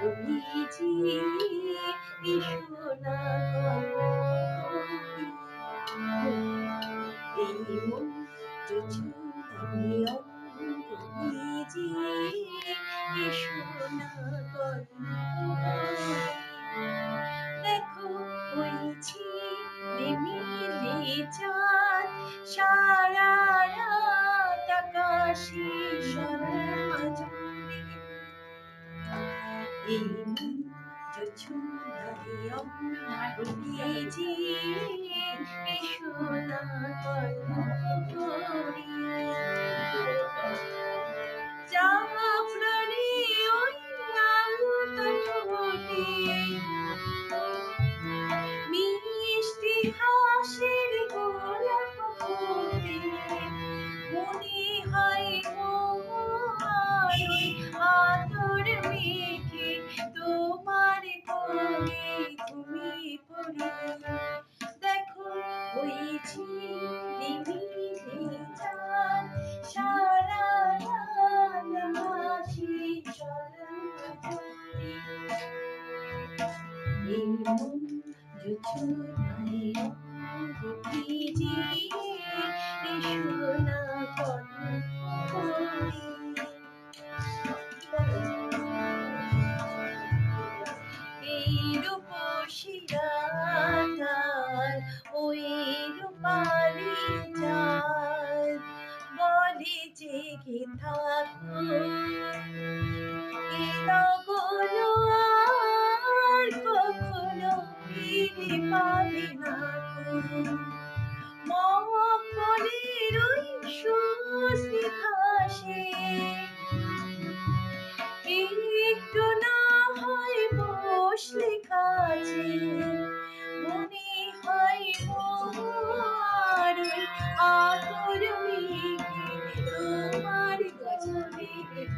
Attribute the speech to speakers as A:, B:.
A: ভিজিয়ে সোনা এই মন চুচুড়ানি অঙ্গ ভিজিয়ে সোনা দেখো হয়েছি নেমিলে চাঁদ সারা রাত আকাশে শর্মা 이문 요충 너희 없나 옮기지 তোমার কোলে ঘুমিয়ে পড়ে দেখো হয়েছি নিমিলে চাঁদ, সারা হাসি চলে এই জুছুনাই অঙ্গ ভিজিয়ে সোনা রূপসিরাকার ওই রূপালি চাল বলে যে কি থাকুক